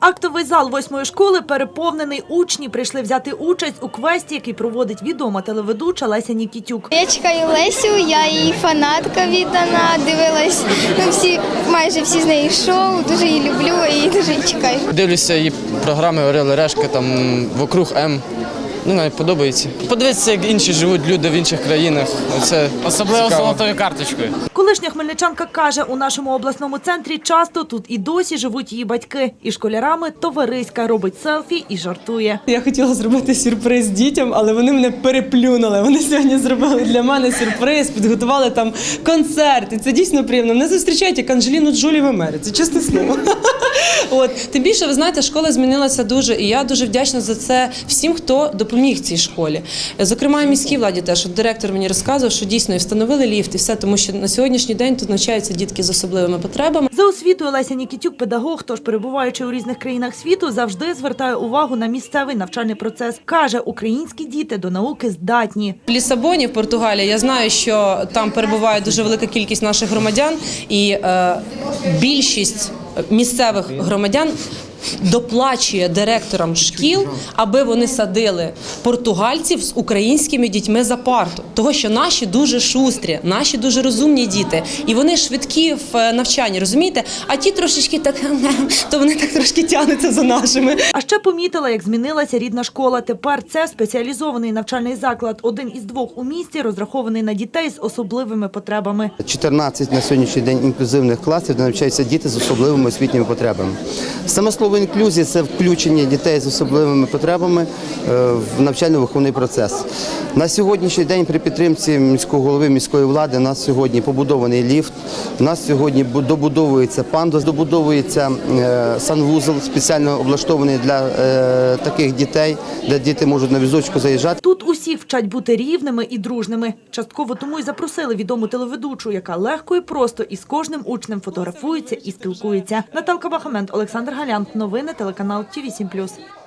Актовий зал восьмої школи переповнений. Учні прийшли взяти участь у квесті, який проводить відома телеведуча Леся Нікітюк. Я чекаю Лесю, я її фанатка віддана. Дивилась ну, всі, майже всі з неї шоу. Дуже її люблю і дуже її чекаю. Дивлюся її програми Орел і Решка, там вокруг М. Ну, навіть подобається. Подивитися, як інші живуть люди в інших країнах. Це Особливо цікаво. золотою карточкою. Колишня хмельничанка каже, у нашому обласному центрі часто тут і досі живуть її батьки. І школярами товариська робить селфі і жартує. Я хотіла зробити сюрприз дітям, але вони мене переплюнули. Вони сьогодні зробили для мене сюрприз, підготували там концерт. І це дійсно приємно. Мене зустрічають як Анжеліну Джолі в Америці. Чесне слово. От тим більше, ви знаєте, школа змінилася дуже, і я дуже вдячна за це всім, хто допоміг цій школі. Зокрема, і міській владі теж От директор мені розказував, що дійсно і встановили ліфт, і все, тому що на сьогоднішній день тут навчаються дітки з особливими потребами. За освітою Леся Нікітюк педагог, тож перебуваючи у різних країнах світу, завжди звертає увагу на місцевий навчальний процес. Каже, українські діти до науки здатні. В Лісабоні, в Португалії, я знаю, що там перебуває дуже велика кількість наших громадян, і е, більшість місцевих громадян доплачує директорам шкіл, аби вони садили португальців з українськими дітьми за парту. Того, що наші дуже шустрі, наші дуже розумні діти, і вони швидкі в е, навчанні, розумієте? А ті трошечки так, то вони так трошки тягнуться за нашими. А ще помітила, як змінилася рідна школа. Тепер це спеціалізований навчальний заклад, один із двох у місті, розрахований на дітей з особливими потребами. 14 на сьогоднішній день інклюзивних класів, де навчаються діти з особливими освітніми потребами. Саме слово інклюзія це включення дітей з особливими потребами е, в навчально-виховний процес. На сьогоднішній день при підтримці міського голови міської влади у нас сьогодні побудований ліфт. У нас сьогодні бу- добудовується пандус, добудовується е, санвузол спеціально облаштований для е, таких дітей, де діти можуть на візочку заїжджати. Тут усіх вчать бути рівними і дружними. Частково тому й запросили відому телеведучу, яка легко і просто із кожним учнем фотографується і спілкується. Наталка Бахамент, Олександр Галян. Новини телеканал ТІВІ 7+.